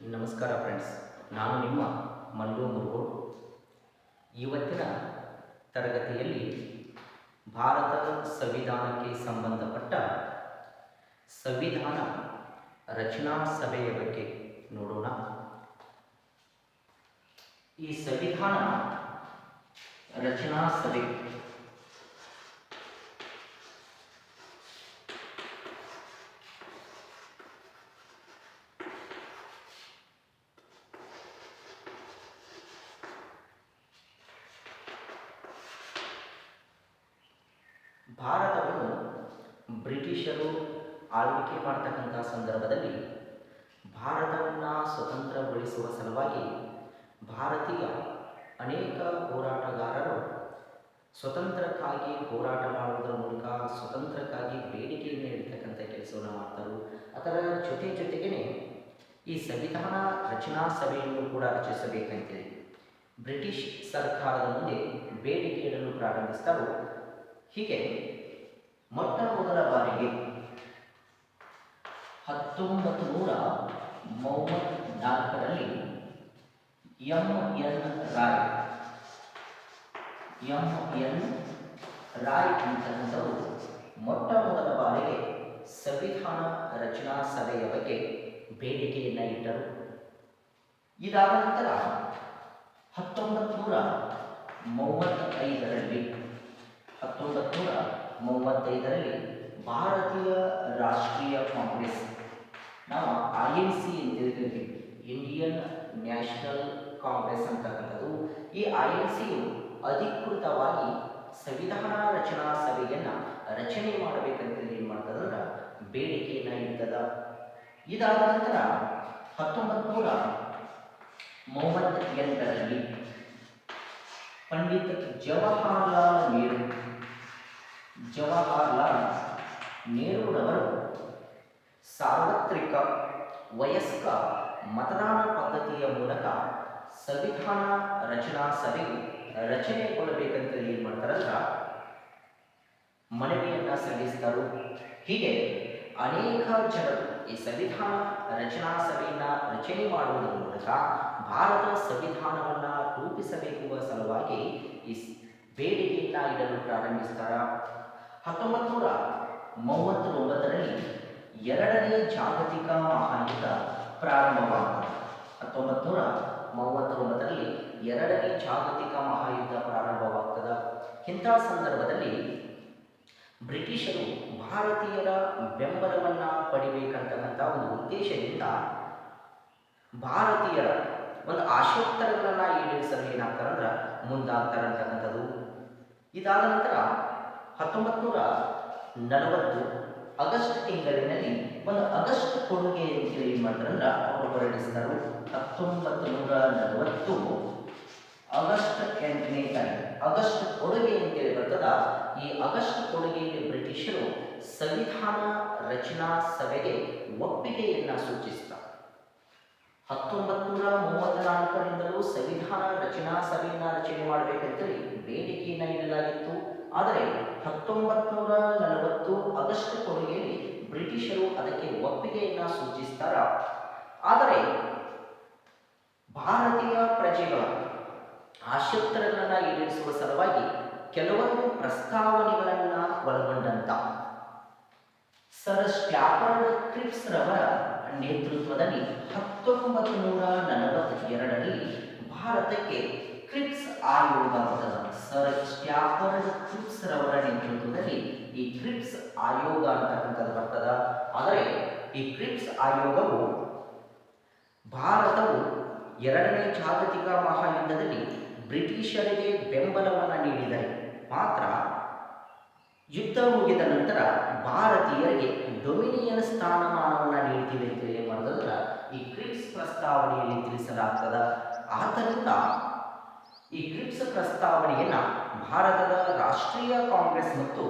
ನಮಸ್ಕಾರ ಫ್ರೆಂಡ್ಸ್ ನಾನು ನಿಮ್ಮ ಮಲ್ಲು ಮುರುಗೋಡು ಇವತ್ತಿನ ತರಗತಿಯಲ್ಲಿ ಭಾರತದ ಸಂವಿಧಾನಕ್ಕೆ ಸಂಬಂಧಪಟ್ಟ ಸಂವಿಧಾನ ರಚನಾ ಸಭೆಯ ಬಗ್ಗೆ ನೋಡೋಣ. ಈ ಸಂವಿಧಾನ ರಚನಾ ಸಭೆ ಭಾರತವನ್ನು ಬ್ರಿಟಿಷರು ಆಳ್ವಿಕೆ ಮಾಡ್ತಕ್ಕಂಥ ಸಂದರ್ಭದಲ್ಲಿ ಭಾರತವನ್ನು ಸ್ವತಂತ್ರಗೊಳಿಸುವ ಸಲುವಾಗಿ ಭಾರತೀಯ ಅನೇಕ ಹೋರಾಟಗಾರರು ಸ್ವತಂತ್ರಕ್ಕಾಗಿ ಹೋರಾಟ ಮಾಡುವುದರ ಮೂಲಕ, ಸ್ವತಂತ್ರಕ್ಕಾಗಿ ಬೇಡಿಕೆಯನ್ನು ಇಡ್ತಕ್ಕಂಥ ಕೆಲಸವನ್ನು ಮಾಡ್ತಾರೆ. ಅದರ ಜೊತೆ ಜೊತೆಗೇ ಈ ಸಂವಿಧಾನ ರಚನಾ ಸಭೆಯನ್ನು ಕೂಡ ರಚಿಸಬೇಕಂತಿದೆ ಬ್ರಿಟಿಷ್ ಸರ್ಕಾರದ ಮುಂದೆ ಬೇಡಿಕೆ ಇಡಲು ಪ್ರಾರಂಭಿಸಿದರು ಹೀಗೆ ಮೊಟ್ಟ ಮೊದಲ ಬಾರಿಗೆ ಹತ್ತೊಂಬತ್ತು ನೂರ ಮೂವತ್ನಾಲ್ಕರಲ್ಲಿ M N Roy, M N Roy ಅಂತಕ್ಕಂಥವರು ಮೊಟ್ಟ ಮೊದಲ ಬಾರಿಗೆ ಸಂವಿಧಾನ ರಚನಾ ಸಭೆಯ ಬಗ್ಗೆ ಬೇಡಿಕೆಯನ್ನು ಇಟ್ಟರು. ಇದಾದ ನಂತರ ಹತ್ತೊಂಬತ್ತು ನೂರ ಮೂವತ್ತೈದರಲ್ಲಿ ಹತ್ತೊಂಬತ್ತು ನೂರ ಮೂವತ್ತೈದರಲ್ಲಿ ಭಾರತೀಯ ರಾಷ್ಟ್ರೀಯ ಕಾಂಗ್ರೆಸ್ ನಾವು ಐ ಎನ್ ಸಿ ಕರಿತೀವಿ ಇಂಡಿಯನ್ ನ್ಯಾಷನಲ್ ಕಾಂಗ್ರೆಸ್ ಅಂತಕ್ಕಂಥದ್ದು ಈ ಐ ಎನ್ ಸಿಯು ಅಧಿಕೃತವಾಗಿ ಸಂವಿಧಾನ ರಚನಾ ಸಭೆಯನ್ನು ರಚನೆ ಮಾಡಬೇಕಂತ ಏನು ಮಾಡ್ತದಂದ್ರೆ ಬೇಡಿಕೆಯನ್ನು ಇಡ್ತದ. ಇದಾದ ನಂತರ ಹತ್ತೊಂಬತ್ತು ನೂರ ಮೂವತ್ತೆಂಟರಲ್ಲಿ ಪಂಡಿತ್ ಜವಾಹರಲಾಲ್ ನೆಹರು. ಜವಾಹರಲಾಲ್ ನೆಹರೂರವರು ಸಾರ್ವತ್ರಿಕ ವಯಸ್ಕ ಮತದಾನ ಪದ್ಧತಿಯ ಮೂಲಕ ಸಂವಿಧಾನ ರಚನಾ ಸಭೆ ರಚನೆಗೊಳ್ಳಬೇಕಂತ ಏನು ಮಾಡ್ತಾರಲ್ಲ ಮನವಿಯನ್ನ ಸಲ್ಲಿಸ್ತಾರೋ. ಹೀಗೆ ಅನೇಕ ಜನರು ಈ ಸಂವಿಧಾನ ರಚನಾ ಸಭೆಯನ್ನು ರಚನೆ ಮಾಡುವುದರ ಮೂಲಕ ಭಾರತ ಸಂವಿಧಾನವನ್ನು ರೂಪಿಸಬೇಕುವ ಸಲುವಾಗಿ ಈ ಬೇಡಿಕೆಯನ್ನ ಇಡಲು ಪ್ರಾರಂಭಿಸ್ತಾರ. ಹತ್ತೊಂಬತ್ತು ನೂರ ಮೂವತ್ತೊಂಬತ್ತರಲ್ಲಿ ಎರಡನೇ ಜಾಗತಿಕ ಮಹಾಯುದ್ಧ ಪ್ರಾರಂಭವಾಗುತ್ತದೆ ಹತ್ತೊಂಬತ್ತು ನೂರ ಮೂವತ್ತೊಂಬತ್ತರಲ್ಲಿ ಎರಡನೇ ಜಾಗತಿಕ ಮಹಾಯುದ್ಧ ಪ್ರಾರಂಭವಾಗ್ತದ. ಇಂಥ ಸಂದರ್ಭದಲ್ಲಿ ಬ್ರಿಟಿಷರು ಭಾರತೀಯರ ಬೆಂಬಲವನ್ನು ಪಡಿಬೇಕಂತಕ್ಕಂಥ ಒಂದು ಉದ್ದೇಶದಿಂದ ಭಾರತೀಯರ ಒಂದು ಆಶೋತ್ತರಗಳನ್ನ ಈಡೇರಿಸಲು ಏನಾಗ್ತಾರಂದ್ರೆ ಮುಂದಾಗ್ತಾರಂತಕ್ಕಂಥದ್ದು. ಇದಾದ ನಂತರ ಹತ್ತೊಂಬತ್ತು ನೂರ ನಲವತ್ತು ಆಗಸ್ಟ್ ತಿಂಗಳಿನಲ್ಲಿ ಒಂದು ಆಗಸ್ಟ್ ಕೊಡುಗೆ ಏನು ಮಾಡ್ತಾರಂದ್ರೆ ಅವರು ಹೊರಡಿಸಿದರು. ಹತ್ತೊಂಬತ್ತು ನೂರ ನಲವತ್ತು ಆಗಸ್ಟ್ ಎಂಟನೇ ತಾರೀಕು ಆಗಸ್ಟ್ ಕೊಡುಗೆ ಅಂತೇಳಿ ಬರ್ತದ, ಈ ಆಗಸ್ಟ್ ಕೊಡುಗೆಯಲ್ಲಿ ಬ್ರಿಟಿಷರು ಸಂವಿಧಾನ ರಚನಾ ಸಭೆಗೆ ಒಪ್ಪಿಗೆಯನ್ನ ಸೂಚಿಸಿದ. ಹತ್ತೊಂಬತ್ತು ನೂರ ಮೂವತ್ತ್ನಾಲ್ಕರಿಂದಲೂ ಸಂವಿಧಾನ ರಚನಾ ಸಭೆಯನ್ನ ರಚನೆ ಮಾಡಬೇಕಂತೇಳಿ ಬೇಡಿಕೆಯನ್ನ ಇಡಲಾಗಿತ್ತು. ಆದರೆ ಹತ್ತೊಂಬತ್ತು ನೂರ ನಲವತ್ತು ಆಗಸ್ಟ್ ಕೊಡುಗೆಯಲ್ಲಿ ಬ್ರಿಟಿಷರು ಅದಕ್ಕೆ ಒಪ್ಪಿಗೆಯನ್ನ ಸೂಚಿಸ್ತಾರ. ಆದರೆ ಭಾರತೀಯ ಪ್ರಜೆಗಳ ಆಶೋತ್ತರಗಳನ್ನು ಈಡೇರಿಸುವ ಸಲುವಾಗಿ ಕೆಲವೊಂದು ಪ್ರಸ್ತಾವನೆಗಳನ್ನು ಒಳಗೊಂಡಂತ ಸರ್ ಸ್ಟ್ಯಾಪರ್ಡ್ ಕ್ರಿಪ್ಸ್ ರವರ ನೇತೃತ್ವದಲ್ಲಿ ಹತ್ತೊಂಬತ್ತು ನೂರ ನಲವತ್ತೆರಡರಲ್ಲಿ ಭಾರತಕ್ಕೆ ಕ್ರಿಪ್ಸ್ ಆಯೋಗ ಸರ್ ಸ್ಟ್ಯಾಫರ್ಡ್ ಕ್ರಿಪ್ಸ್ ರವರ ನೇತೃತ್ವದಲ್ಲಿ ಈ ಕ್ರಿಪ್ಸ್ ಆಯೋಗ ಅಂತಕ್ಕಂಥದ್ದು ಬರ್ತದ ಆದರೆ ಈ ಕ್ರಿಪ್ಸ್ ಆಯೋಗವು ಭಾರತವು ಎರಡನೇ ಜಾಗತಿಕ ಮಹಾಯುದ್ಧದಲ್ಲಿ ಬ್ರಿಟಿಷರಿಗೆ ಬೆಂಬಲವನ್ನು ನೀಡಿದರೆ ಮಾತ್ರ ಯುದ್ಧ ಮುಗಿದ ನಂತರ ಭಾರತೀಯರಿಗೆ ಡೊಮಿನಿಯನ್ ಸ್ಥಾನಮಾನವನ್ನು ನೀಡ್ತೀವಿ ಅಂತ ಏನು ಮಾಡೋದಲ್ಲ ಈ ಕ್ರಿಪ್ಸ್ ಪ್ರಸ್ತಾವನೆಯಲ್ಲಿ ತಿಳಿಸಲಾಗ್ತದ. ಆದ್ದರಿಂದ ಈ ಕ್ರಿಪ್ಸ್ ಪ್ರಸ್ತಾವನೆಯನ್ನ ಭಾರತದ ರಾಷ್ಟ್ರೀಯ ಕಾಂಗ್ರೆಸ್ ಮತ್ತು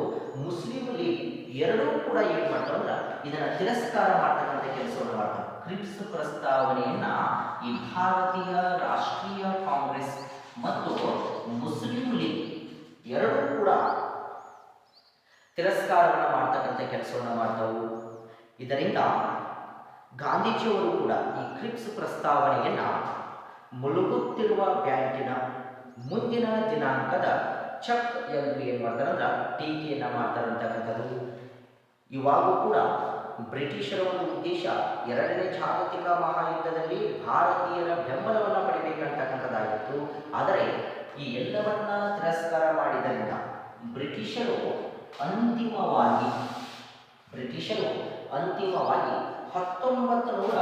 ಮುಸ್ಲಿಂ ಲೀಗ್ ಎರಡೂ ಕೂಡ ಏನು ಮಾಡ್ತಾರೆ ಇದನ್ನು ಇದನ್ನ ತಿರಸ್ಕಾರ ಮಾಡ್ತಕ್ಕಂಥ ಕೆಲಸವನ್ನು ಮಾಡ್ತಾರೆ ಕ್ರಿಪ್ಸ್ ಪ್ರಸ್ತಾವನೆಯನ್ನ ಈ ಭಾರತೀಯ ರಾಷ್ಟ್ರೀಯ ಕಾಂಗ್ರೆಸ್ ಮತ್ತು ಮುಸ್ಲಿಂ ಲೀಗ್ ಎರಡೂ ಕೂಡ ತಿರಸ್ಕಾರವನ್ನು ಮಾಡ್ತಕ್ಕಂಥ ಕೆಲಸವನ್ನು ಮಾಡ್ತವು. ಇದರಿಂದ ಗಾಂಧೀಜಿಯವರು ಕೂಡ ಈ ಕ್ರಿಪ್ಸ್ ಪ್ರಸ್ತಾವನೆಯನ್ನು ಮುಳುಗುತ್ತಿರುವ ಬ್ಯಾಂಕಿನ ಮುಂದಿನ ದಿನಾಂಕದ ಚಕ್ ಎಂದು ಏನು ಮಾಡ್ತಾರೆ ಅಂದ್ರೆ ಟೀಕೆಯನ್ನು ಮಾಡ್ತಾರೆ ಇವಾಗೂ ಕೂಡ ಬ್ರಿಟಿಷರ ಒಂದು ಉದ್ದೇಶ ಎರಡನೇ ಜಾಗತಿಕ ಮಹಾಯುದ್ಧದಲ್ಲಿ ಭಾರತೀಯರ ಬೆಂಬಲವನ್ನು ಪಡಿಬೇಕಂತಕ್ಕಂಥದ್ದಾಗಿತ್ತು. ಆದರೆ ಈ ಎಲ್ಲವನ್ನ ತಿರಸ್ಕಾರ ಮಾಡಿದ್ದರಿಂದ ಬ್ರಿಟಿಷರು ಅಂತಿಮವಾಗಿ ಬ್ರಿಟಿಷರು ಅಂತಿಮವಾಗಿ ಹತ್ತೊಂಬತ್ತು ನೂರ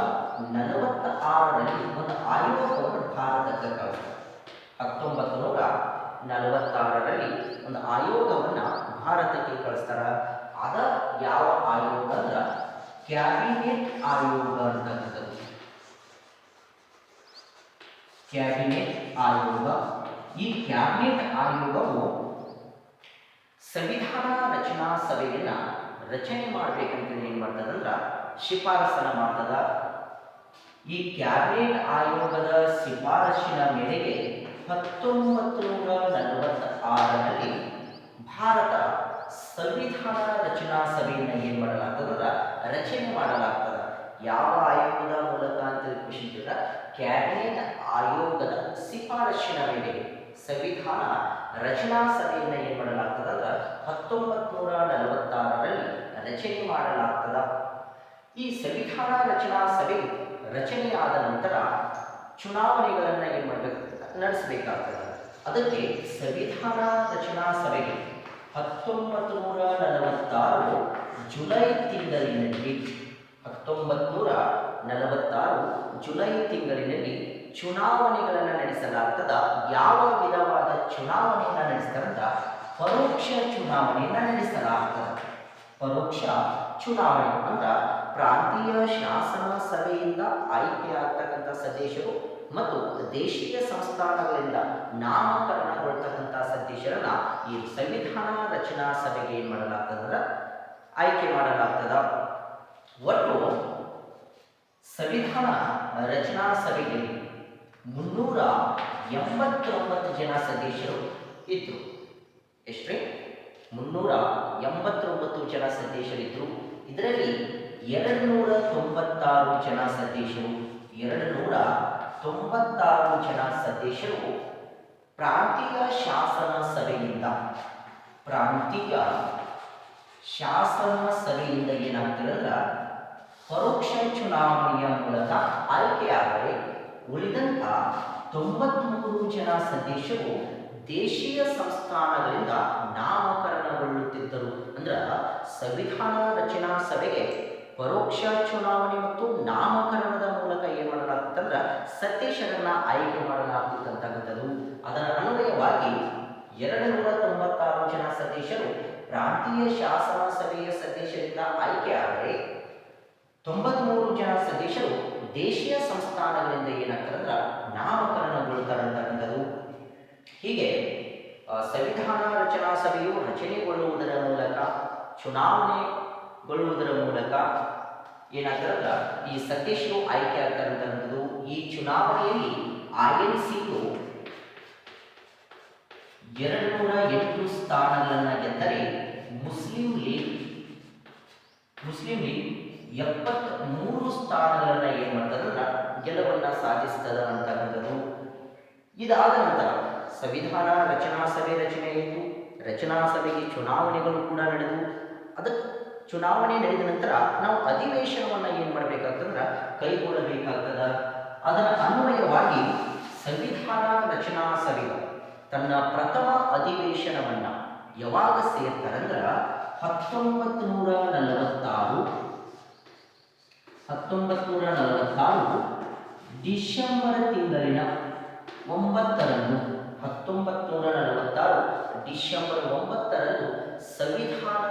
ನಲವತ್ತ ಆರರಲ್ಲಿ ಒಂದು ಆಯೋಗವನ್ನು ಭಾರತಕ್ಕೆ ಕಳಿಸ್ತಾರೆ ಹತ್ತೊಂಬತ್ತು ನೂರ ನಲವತ್ತಾರರಲ್ಲಿ ಒಂದು ಆಯೋಗವನ್ನು ಭಾರತಕ್ಕೆ ಕಳಿಸ್ತಾರ. ಅದ ಯಾವ ಆಯೋಗ ಅಂದ್ರ ಕ್ಯಾಬಿನೆಟ್ ಆಯೋಗ ಅಂತಕ್ಕಂಥದ್ದು ಕ್ಯಾಬಿನೆಟ್ ಆಯೋಗ. ಈ ಕ್ಯಾಬಿನೆಟ್ ಆಯೋಗವು ಸಂವಿಧಾನ ರಚನಾ ಸಭೆಯನ್ನ ರಚನೆ ಮಾಡ್ಬೇಕಂತ ಏನ್ ಮಾಡ್ತದಂದ್ರ ಶಿಫಾರಸನ್ನ ಮಾಡ್ತದ. ಈ ಕ್ಯಾಬಿನೆಟ್ ಆಯೋಗದ ಶಿಫಾರಸಿನ ಮೇರೆಗೆ ಹತ್ತೊಂಬತ್ತು ನೂರ ನಲವತ್ತ ಆರರಲ್ಲಿ ಭಾರತ ಸಂವಿಧಾನ ರಚನಾ ಸಭೆಯನ್ನು ಏನು ಮಾಡಲಾಗ್ತದ? ರಚನೆ ಮಾಡಲಾಗ್ತದ ಯಾವ ಆಯೋಗದ ಮೂಲಕ ಅಂತ ಖುಷಿಸಿದ್ರ ಕ್ಯಾಬಿನೆಟ್ ಆಯೋಗದ ಶಿಫಾರಸಿನ ಮೇಲೆ ಸಂವಿಧಾನ ರಚನಾ ಸಭೆಯನ್ನು ಏನು ಮಾಡಲಾಗ್ತದ? ಅಂದ್ರೆ ನೂರ ನಲವತ್ತಾರರಲ್ಲಿ ರಚನೆ ಮಾಡಲಾಗ್ತದ. ಈ ಸಂವಿಧಾನ ರಚನಾ ಸಭೆ ರಚನೆಯಾದ ನಂತರ ಚುನಾವಣೆಗಳನ್ನು ಏನು ಮಾಡಬೇಕು? ನಡೆಸಬೇಕಾಗ್ತದೆ. ಅದಕ್ಕೆ ಸಂವಿಧಾನ ರಚನಾ ಸಭೆಗೆ ಹತ್ತೊಂಬತ್ತು ನೂರ ನಲವತ್ತಾರು ಜುಲೈ ತಿಂಗಳಿನಲ್ಲಿ ಹತ್ತೊಂಬತ್ತು ನೂರ ನಲವತ್ತಾರು ಜುಲೈ ತಿಂಗಳಿನಲ್ಲಿ ಚುನಾವಣೆಗಳನ್ನು ನಡೆಸಲಾಗ್ತದ. ಯಾವ ವಿಧವಾದ ಚುನಾವಣೆಯನ್ನು ನಡೆಸ್ತಾರಂತ? ಪರೋಕ್ಷ ಚುನಾವಣೆಯನ್ನು ನಡೆಸಲಾಗ್ತದೆ. ಪರೋಕ್ಷ ಚುನಾವಣೆ ಅಂದ್ರೆ ಪ್ರಾಂತೀಯ ಶಾಸನ ಸಭೆಯಿಂದ ಆಯ್ಕೆಯಾಗ್ತಕ್ಕಂಥ ಸದಸ್ಯರು ಮತ್ತು ದೇಶೀಯ ಸಂಸ್ಥಾನಗಳಿಂದ ನಾಮಕರಣಗೊಳ್ತಕ್ಕಂಥ ಸದಸ್ಯರನ್ನ ಈ ಸಂವಿಧಾನ ರಚನಾ ಸಭೆಗೆ ಏನು ಮಾಡಲಾಗ್ತದ, ಆಯ್ಕೆ ಮಾಡಲಾಗ್ತದ. ಒಟ್ಟು ಸಂವಿಧಾನ ರಚನಾ ಸಭೆಗೆ ಮುನ್ನೂರ ಎಂಬತ್ತೊಂಬತ್ತು ಜನ ಸದಸ್ಯರು ಇದ್ದರು ಎಷ್ಟ್ರಿ? ಮುನ್ನೂರ ಎಂಬತ್ತೊಂಬತ್ತು ಜನ ಸದಸ್ಯರಿದ್ದರು ಇದರಲ್ಲಿ ಎರಡು ನೂರ ತೊಂಬತ್ತಾರು ಜನ ಸದಸ್ಯರು ಎರಡು ನೂರ ತೊಂಬತ್ತಾರು ಜನ ಸದಸ್ಯರು ಪ್ರಾಂತೀಯ ಶಾಸನ ಪ್ರಾಂತೀಯ ಶಾಸನ ಸಭೆಯಿಂದ ಏನಾಗ್ತಿರಲ್ಲ ಪರೋಕ್ಷ ಚುನಾವಣೆಯ ಮೂಲಕ ಆಯ್ಕೆಯಾದರೆ ಉಳಿದಂತ ತೊಂಬತ್ಮೂರು ಜನ ಸದಸ್ಯರು ದೇಶೀಯ ಸಂಸ್ಥಾನಗಳಿಂದ ನಾಮಕರಣಗೊಳ್ಳುತ್ತಿದ್ದರು. ಅಂದ್ರೆ ಸಂವಿಧಾನ ರಚನಾ ಸಭೆಗೆ ಪರೋಕ್ಷ ಚುನಾವಣೆ ಮತ್ತು ನಾಮಕರಣದ ಮೂಲಕ ಏನು ಮಾಡಲಾಗ್ತಂದ್ರೆ ಸದಸ್ಯರನ್ನ ಆಯ್ಕೆ ಮಾಡಲಾಗ್ತಿತ್ತಂತಕ್ಕಂಥದ್ದು ಅದರ ಅನ್ವಯವಾಗಿ ಎರಡು ನೂರ ತೊಂಬತ್ತಾರು ಜನ ಸದಸ್ಯರು ಪ್ರಾಂತೀಯ ಶಾಸನ ಸಭೆಯ ಸದಸ್ಯರಿಂದ ಆಯ್ಕೆಯಾದರೆ ತೊಂಬತ್ಮೂರು ಜನ ಸದಸ್ಯರು ದೇಶೀಯ ಸಂಸ್ಥಾನಗಳಿಂದ ಏನಾಗ್ತದ ನಾಮಕರಣಗೊಳ್ತಾರಂತಕ್ಕಂಥದ್ದು. ಹೀಗೆ ಸಂವಿಧಾನ ರಚನಾ ಸಭೆಯು ರಚನೆಗೊಳ್ಳುವುದರ ಮೂಲಕ, ಚುನಾವಣೆಗೊಳ್ಳುವುದರ ಮೂಲಕ ಏನಾಗ್ತಾರಂದ್ರೆ ಈ ಸದಸ್ಯರು ಆಯ್ಕೆ ಆಗ್ತಾರಂತಕ್ಕಂಥದ್ದು. ಈ ಚುನಾವಣೆಯಲ್ಲಿ ಐ ಎರಡು ನೂರ ಎಂಟು ಸ್ಥಾನಗಳನ್ನು ಗೆದ್ದರೆ ಮುಸ್ಲಿಂ ಲೀಗ್ ಮುಸ್ಲಿಂ ಲೀಗ್ ಎಪ್ಪತ್ತ್ ಮೂರು ಸ್ಥಾನಗಳನ್ನು ಏನು ಮಾಡ್ತದಂದ್ರೆ ಗೆಲುವನ್ನು ಸಾಧಿಸ್ತದ ಅಂತಕ್ಕಂಥದ್ದು ಇದಾದ ನಂತರ ಸಂವಿಧಾನ ರಚನಾ ಸಭೆ ರಚನೆಯಾಯಿತು ರಚನಾ ಸಭೆಗೆ ಚುನಾವಣೆಗಳು ಕೂಡ ನಡೆದವು ಅದಕ್ಕೆ ಚುನಾವಣೆ ನಡೆದ ನಂತರ ನಾವು ಅಧಿವೇಶನವನ್ನು ಏನು ಮಾಡಬೇಕಾಗ್ತಂದ್ರೆ ಕೈಗೊಳ್ಳಬೇಕಾಗ್ತದ. ಅದರ ಅನ್ವಯವಾಗಿ ಸಂವಿಧಾನ ರಚನಾ ಸಭೆ ತನ್ನ ಪ್ರಥಮ ಅಧಿವೇಶನವನ್ನು ಯಾವಾಗ ಸೇರ್ತಾರಂದ್ರೆ ಹತ್ತೊಂಬತ್ತು ನೂರ ನಲವತ್ತಾರು ಹತ್ತೊಂಬತ್ತು ನೂರ ನಲವತ್ತಾರು ಡಿಸೆಂಬರ್ ತಿಂಗಳಿನ ಒಂಬತ್ತರಂದು ಹತ್ತೊಂಬತ್ತು ನೂರ ನಲವತ್ತಾರು ಡಿಸೆಂಬರ್ ಒಂಬತ್ತರಂದು ಸಂವಿಧಾನ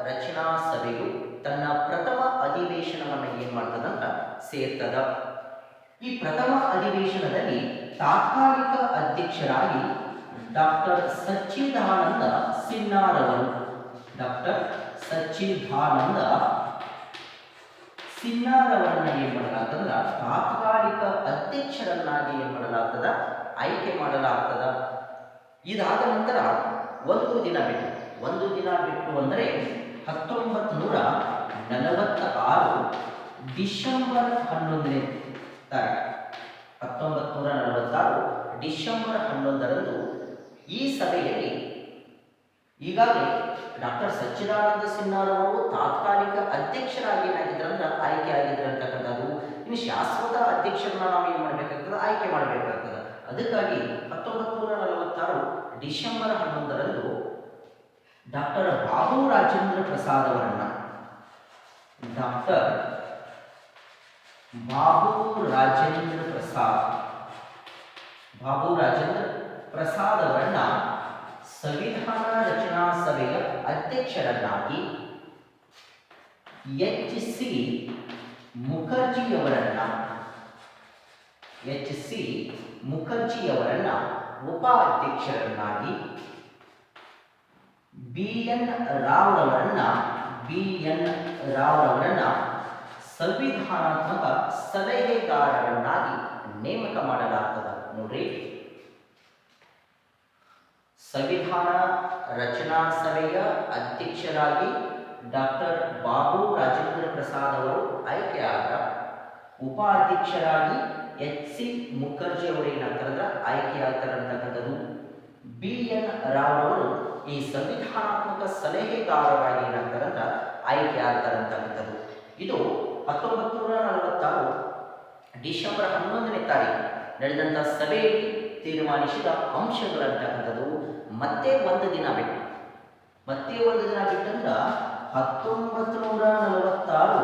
ರಚನಾ ಸಭೆಯು ತನ್ನ ಪ್ರಥಮ ಅಧಿವೇಶನವನ್ನು ಏನು ಮಾಡ್ತದಂತ ಸೇರ್ತದ. ಈ ಪ್ರಥಮ ಅಧಿವೇಶನದಲ್ಲಿ ತಾತ್ಕಾಲಿಕ ಅಧ್ಯಕ್ಷರಾಗಿ ಡಾಕ್ಟರ್ ಸಚ್ಚಿದಾನಂದ ಸಿನ್ನಾರವರು. ಡಾಕ್ಟರ್ ಸಚ್ಚಿದಾನಂದ ಸಿನ್ನಾರವರನ್ನ ಏನು ಮಾಡಲಾಗ್ತದ? ತಾತ್ಕಾಲಿಕ ಅಧ್ಯಕ್ಷರನ್ನಾಗಿ ಏನ್ ಮಾಡಲಾಗ್ತದ? ಆಯ್ಕೆ ಮಾಡಲಾಗ್ತದ. ಇದಾದ ನಂತರ ಒಂದು ದಿನ ಬಿಟ್ಟು, ಒಂದು ದಿನ ಬಿಟ್ಟು ಅಂದರೆ ಹತ್ತೊಂಬತ್ತು ನೂರ ನಲವತ್ತ ಆರು ಡಿಸೆಂಬರ್ ಹನ್ನೊಂದನೇ ತಾರೀಕು. ಹತ್ತೊಂಬತ್ತು ನೂರ ನಲವತ್ತಾರು ಡಿಸೆಂಬರ್ ಹನ್ನೊಂದರಂದು ಈ ಸಭೆಯಲ್ಲಿ ಈಗಾಗಲೇ ಡಾಕ್ಟರ್ ಸಚ್ಚಿದಾನಂದ ಸಿನ್ಹಾರವರು ತಾತ್ಕಾಲಿಕ ಅಧ್ಯಕ್ಷರಾಗಿ ಏನಾಗಿದ್ರಂದ್ರೆ ಆಯ್ಕೆ ಆಗಿದ್ರು ಅಂತಕ್ಕಂಥದ್ದು ಇನ್ನು ಶಾಶ್ವತ ಅಧ್ಯಕ್ಷರನ್ನ ನಾವು ಏನು ಮಾಡಬೇಕಾಗ್ತದೆ? ಆಯ್ಕೆ ಮಾಡಬೇಕಾಗ್ತದೆ. ಅದಕ್ಕಾಗಿ ಹತ್ತೊಂಬತ್ತು ನೂರ ನಲವತ್ತಾರು ಡಿಸೆಂಬರ್ ಹನ್ನೊಂದರಂದು ಡಾಕ್ಟರ್ ಬಾಬು ರಾಜೇಂದ್ರ ಪ್ರಸಾದ್ ಅವರನ್ನ ಡಾಕ್ಟರ್ ಬಾಬು ರಾಜೇಂದ್ರ ಪ್ರಸಾದ್, ಬಾಬು ರಾಜೇಂದ್ರ ಪ್ರಸಾದ್ ಅವರನ್ನ ಸಂವಿಧಾನ ರಚನಾ ಸಭೆಯ ಅಧ್ಯಕ್ಷರನ್ನಾಗಿ ಎಚ್ ಸಿ ಮುಖರ್ಜಿಯವರನ್ನ, ಎಚ್ ಸಿ ಮುಖರ್ಜಿಯವರನ್ನ ಉಪಾಧ್ಯಕ್ಷರನ್ನಾಗಿ ಬಿ ಎನ್ ರಾವ್ರವರನ್ನ, ಬಿ ಎನ್ ರಾವ್ರವರನ್ನ ಸಂವಿಧಾನಾತ್ಮಕ ಸಲಹೆಗಾರರನ್ನಾಗಿ ನೇಮಕ ಮಾಡಲಾಗ್ತದೆ ನೋಡ್ರಿ. ಸಂವಿಧಾನ ರಚನಾ ಸಭೆಯ ಅಧ್ಯಕ್ಷರಾಗಿ ಡಾಕ್ಟರ್ ಬಾಬು ರಾಜೇಂದ್ರ ಪ್ರಸಾದ್ ಅವರು ಆಯ್ಕೆಯಾದ ಉಪಾಧ್ಯಕ್ಷರಾಗಿ ಎಚ್ ಸಿ ಮುಖರ್ಜಿ ಅವರು ಏನಾಗ್ತಾರಂದ್ರೆ ಆಯ್ಕೆಯಾಗ್ತಾರೆ ಅಂತಕ್ಕಂಥದ್ದು ಬಿ ಎನ್ ರಾವ್ ಅವರು ಈ ಸಂವಿಧಾನಾತ್ಮಕ ಸಲಹೆಗಾರರಾಗಿ ಏನಾಗ್ತಾರಂದ್ರೆ ಆಯ್ಕೆ ಆಗ್ತಾರೆ ಅಂತಕ್ಕಂಥದ್ದು ಇದು ಹತ್ತೊಂಬತ್ತು ನೂರ ನಲವತ್ತಾರು ಡಿಸೆಂಬರ್ ಹನ್ನೊಂದನೇ ತಾರೀಕು ನಡೆದಂಥ ಸಭೆಯಲ್ಲಿ ತೀರ್ಮಾನಿಸಿದ ಅಂಶಗಳಂತಕ್ಕಂಥದ್ದು. ಮತ್ತೆ ಒಂದು ದಿನ ಬಿಟ್ಟು. ಮತ್ತೆ ಒಂದು ದಿನ ಬಿಟ್ಟಂದ್ರ ಹತ್ತೊಂಬತ್ತು ನೂರ ನಲವತ್ತಾರು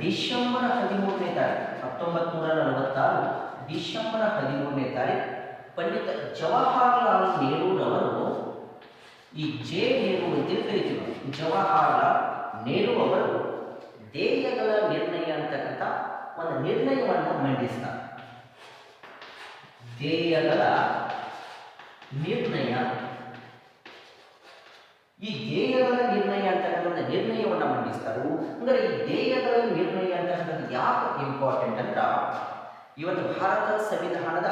ಡಿಸೆಂಬರ್ ಹದಿಮೂರನೇ ತಾರೀಕು. ಹತ್ತೊಂಬತ್ತು ನೂರ ನಲವತ್ತಾರು ಡಿಸೆಂಬರ್ ಹದಿಮೂರನೇ ತಾರೀಕು. ಪಂಡಿತ ಜವಾಹರ್ಲಾಲ್ ನೆಹರೂರವರು ಈ ಜೆ ನೆಹರು ಅಂತ ಕರಿತೀವಿ ಜವಾಹರ್ಲಾಲ್ ನೆಹರು ಅವರು ದೇಯಗಳ ನಿರ್ಣಯ ಅಂತಕ್ಕಂಥ ಒಂದು ನಿರ್ಣಯವನ್ನು ಮಂಡಿಸ್ತಾರೆ. ದೇಯಗಳ ನಿರ್ಣಯ ಈ ಧ್ಯೇಯಗಳ ನಿರ್ಣಯ ಅಂತಕ್ಕಂಥ ನಿರ್ಣಯವನ್ನು ಮಂಡಿಸ್ತಾರೆ. ಅಂದರೆ ಈ ದೇಯಗಳ ನಿರ್ಣಯ ಅಂತಕ್ಕಂಥದ್ದು ಯಾಕೆ ಇಂಪಾರ್ಟೆಂಟ್ ಅಂತ ಇವತ್ತು ಭಾರತ ಸಂವಿಧಾನದ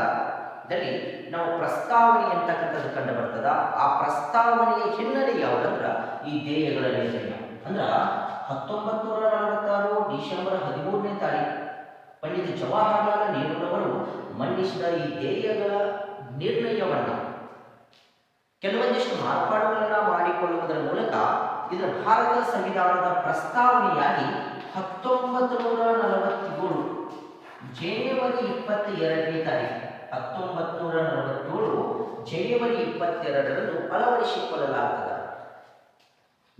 ದಲ್ಲಿ ನಾವು ಪ್ರಸ್ತಾವನೆ ಅಂತಕ್ಕಂಥದ್ದು ಕಂಡು ಬರ್ತದ ಆ ಪ್ರಸ್ತಾವನೆಯ ಹಿನ್ನೆಲೆ ಯಾವುದಂದ್ರ ಈ ಧ್ಯೇಯಗಳ ನಿರ್ಣಯ. ಅಂದ್ರ ಹತ್ತೊಂಬತ್ತು ನೂರ ನಲವತ್ತಾರು ಡಿಸೆಂಬರ್ ಹದಿಮೂರನೇ ತಾರೀಕು ಪಂಡಿತ ಜವಾಹರ್ಲಾಲ್ ನೆಹರೂರವರು ಮಂಡಿಸಿದ ಈ ಧ್ಯೇಯಗಳ ನಿರ್ಣಯವನ್ನು ಕೆಲವೊಂದಿಷ್ಟು ಮಾರ್ಪಾಡುಗಳನ್ನು ಮಾಡಿಕೊಳ್ಳುವುದರ ಮೂಲಕ ಇದರ ಭಾರತ ಸಂವಿಧಾನದ ಪ್ರಸ್ತಾವನೆಯಾಗಿ ಹತ್ತೊಂಬತ್ತು ನೂರ ನಲವತ್ತೇಳು ಜನವರಿ ಇಪ್ಪತ್ತ ಎರಡನೇ ತಾರೀಕು ಹತ್ತೊಂಬತ್ತು ನೂರ ನಲವತ್ತೇಳು ಜನವರಿ ಇಪ್ಪತ್ತೆರಡರಂದು ಅಳವಡಿಸಿಕೊಳ್ಳಲಾಗುತ್ತದೆ.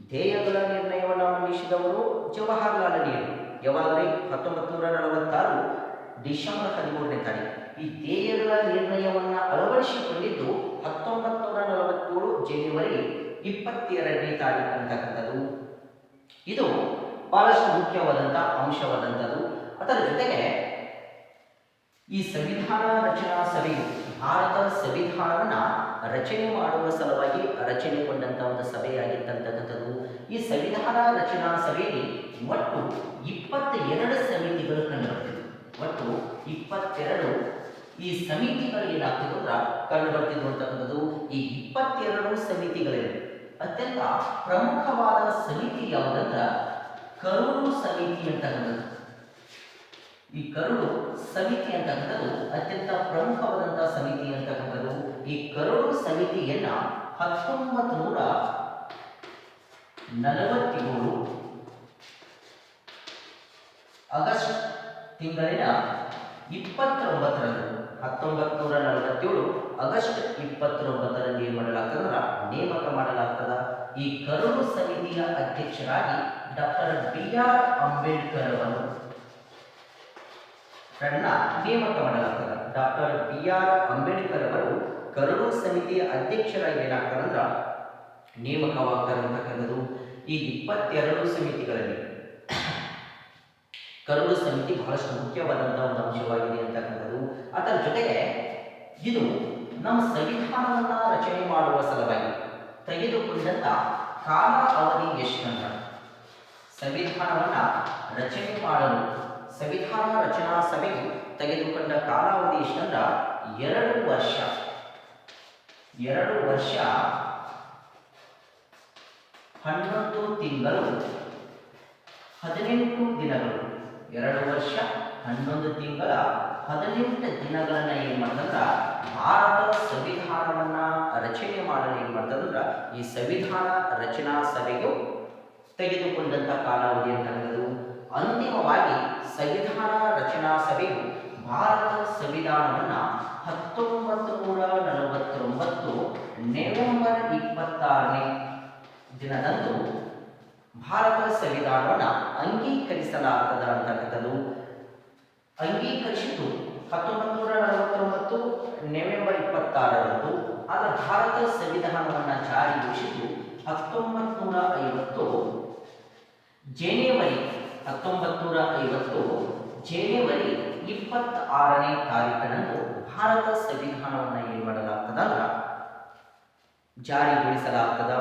ಧ್ಯೇಯಗಳ ನಿರ್ಣಯವನ್ನು ಮಂಡಿಸಿದವರು ಜವಾಹರ್ಲಾಲ್ ನೆಹರು. ಯಾವಾಗಲೇ ಹತ್ತೊಂಬತ್ತು ನೂರ ನಲವತ್ತಾರು ಡಿಸೆಂಬರ್ ಹದಿಮೂರನೇ ತಾರೀಕು ಈ ಧ್ಯೇಯಗಳ ನಿರ್ಣಯವನ್ನು ಅಳವಡಿಸಿಕೊಂಡಿದ್ದು ಹತ್ತೊಂಬತ್ತು ನೂರ ನಲವತ್ತೇಳು ಜನವರಿ ಇಪ್ಪತ್ತೆರಡನೇ ತಾರೀಕು ಅಂತಕ್ಕಂಥದ್ದು. ಇದು ಬಹಳಷ್ಟು ಮುಖ್ಯವಾದಂಥ ಅಂಶವಾದಂಥದ್ದು. ಅದರ ಜೊತೆಗೆ ಈ ಸಂವಿಧಾನ ರಚನಾ ಸಭೆಯು ಭಾರತ ಸಂವಿಧಾನವನ್ನ ರಚನೆ ಮಾಡುವ ಸಲುವಾಗಿ ರಚನೆಗೊಂಡಂಥ ಒಂದು ಸಭೆಯಾಗಿರ್ತಕ್ಕಂಥದ್ದು ಈ ಸಂವಿಧಾನ ರಚನಾ ಸಭೆಯಲ್ಲಿ ಒಟ್ಟು ಇಪ್ಪತ್ತೆರಡು ಸಮಿತಿಗಳು ಕಂಡುಬರ್ತದೆ ಒಟ್ಟು ಇಪ್ಪತ್ತೆರಡು ಈ ಸಮಿತಿಗಳು ಏನಾಗ್ತಿದ್ರು ಕಂಡು ಅಂತಕ್ಕಂಥದ್ದು ಈ ಇಪ್ಪತ್ತೆರಡು ಸಮಿತಿಗಳಿವೆ. ಅತ್ಯಂತ ಪ್ರಮುಖವಾದ ಸಮಿತಿ ಯಾವುದಂದ್ರ ಕರುಳು ಸಮಿತಿ ಅಂತಕ್ಕಂಥದ್ದು. ಈ ಕರುಳು ಸಮಿತಿ ಅಂತಕ್ಕಂಥದ್ದು ಅತ್ಯಂತ ಪ್ರಮುಖವಾದಂತಹ ಸಮಿತಿ ಅಂತಕ್ಕಂಥದ್ದು. ಈ ಕರುಳು ಸಮಿತಿಯನ್ನ ಹತ್ತೊಂಬತ್ತು ನೂರ ನಲವತ್ತೇಳು ಆಗಸ್ಟ್ ತಿಂಗಳಿನ ಇಪ್ಪತ್ತೊಂಬತ್ತರಂದು ಹತ್ತೊಂಬತ್ತು ನೂರ ನಲವತ್ತೇಳು ಆಗಸ್ಟ್ ಇಪ್ಪತ್ತೊಂಬತ್ತರಂದು ಏನು ಮಾಡಲಾಗ್ತದ? ನೇಮಕ ಮಾಡಲಾಗ್ತದ. ಈ ಕರುಳು ಸಮಿತಿಯ ಅಧ್ಯಕ್ಷರಾಗಿ ಡಾಕ್ಟರ್ ಬಿ ಆರ್ ಅಂಬೇಡ್ಕರ್ ಅವರು ನೇಮಕ ಮಾಡಲಾಗ್ತದ. ಡಾಕ್ಟರ್ ಬಿ ಆರ್ ಅಂಬೇಡ್ಕರ್ ಅವರು ಕರಡು ಸಮಿತಿಯ ಅಧ್ಯಕ್ಷರಾಗಿ ಏನಾಗ್ತಾರಂದ್ರ ನೇಮಕವಾಗ್ತಾರಂತಕ್ಕಂಥದ್ದು ಈ ಇಪ್ಪತ್ತೆರಡು ಸಮಿತಿಗಳಲ್ಲಿ ಕರಡು ಸಮಿತಿ ಬಹಳಷ್ಟು ಮುಖ್ಯವಾದಂತಹ ಒಂದು ಅಂಶವಾಗಿದೆ ಅಂತಕ್ಕಂಥದ್ದು ಅದರ ಜೊತೆಗೆ ಇದು ನಮ್ಮ ಸಂವಿಧಾನವನ್ನ ರಚನೆ ಮಾಡುವ ಸಲುವಾಗಿ ತೆಗೆದುಕೊಂಡಂತ ಕಾಲ ಅವಧಿ ಎಷ್ಟಂತ ಸಂವಿಧಾನವನ್ನ ರಚನೆ ಮಾಡಲು, ಸಂವಿಧಾನ ರಚನಾ ಸಭೆಯು ತೆಗೆದುಕೊಂಡ ಕಾಲಾವಧಿ ಎಷ್ಟಂದ್ರ? ಎರಡು ವರ್ಷ. ಎರಡು ವರ್ಷ ಹನ್ನೊಂದು ತಿಂಗಳು, ಹದಿನೆಂಟು ದಿನಗಳು. ಎರಡು ವರ್ಷ, ಹನ್ನೊಂದು ತಿಂಗಳ, ಹದಿನೆಂಟು ದಿನಗಳನ್ನ ಏನು ಮಾಡ್ತಂದ್ರೆ ಭಾರತ ಸಂವಿಧಾನವನ್ನ ರಚನೆ ಮಾಡಲು ಏನು ಮಾಡ್ತಂದ್ರ, ಈ ಸಂವಿಧಾನ ರಚನಾ ಸಭೆಯು ತೆಗೆದುಕೊಂಡಂಥ ಕಾಲಾವಧಿ ಅಂತ ಅಂತಿಮವಾಗಿ ಸಂವಿಧಾನ ರಚನಾ ಸಭೆಯು ಭಾರತ ಸಂವಿಧಾನವನ್ನ ಹತ್ತೊಂಬತ್ತು ನೂರ ನಲವತ್ತೊಂಬತ್ತು ನವೆಂಬರ್ ಇಪ್ಪತ್ತಾರನೇ ದಿನದಂದು ಭಾರತ ಸಂವಿಧಾನವನ್ನ ಅಂಗೀಕರಿಸಲಾಗದ ಅಂತಕ್ಕಂಥದ್ದು ಅಂಗೀಕರಿಸಿದ್ದು ಹತ್ತೊಂಬತ್ತು ನೂರ ನಲವತ್ತೊಂಬತ್ತು, ನವೆಂಬರ್ ಇಪ್ಪತ್ತಾರರಂದು ಆದರೆ ಭಾರತ ಸಂವಿಧಾನವನ್ನ ಜಾರಿಗೊಳಿಸಿದ್ದು ಹತ್ತೊಂಬತ್ತು ನೂರ ಐವತ್ತು, ಜನವರಿ ಹತ್ತೊಂಬತ್ತು ನೂರ ಐವತ್ತು, ಜನವರಿ ಇಪ್ಪತ್ತಾರನೇ ತಾರೀಕಿನಂದು ಭಾರತ ಸಂವಿಧಾನವನ್ನು ಏನು ಮಾಡಲಾಗ್ತದ ಜಾರಿಗೊಳಿಸಲಾಗ್ತದ?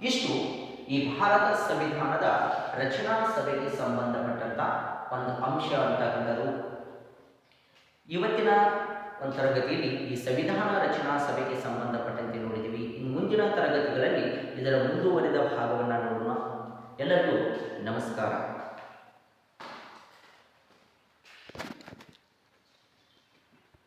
ಇಷ್ಟು. ಈ ಭಾರತ ಸಂವಿಧಾನದ ರಚನಾ ಸಭೆಗೆ ಸಂಬಂಧಪಟ್ಟಂತ ಒಂದು ಅಂಶ ಅಂತ ಕಂಡರು. ಇವತ್ತಿನ ಒಂದು ತರಗತಿಯಲ್ಲಿ ಈ ಸಂವಿಧಾನ ರಚನಾ ಸಭೆಗೆ ಸಂಬಂಧಪಟ್ಟಂತೆ ನೋಡಿದ್ದೀವಿ. ಇನ್ನು ಮುಂದಿನ ತರಗತಿಗಳಲ್ಲಿ ಇದರ ಮುಂದುವರಿದ ಭಾಗವನ್ನು ನೋಡೋಣ. ಎಲ್ಲರಿಗೂ ನಮಸ್ಕಾರ.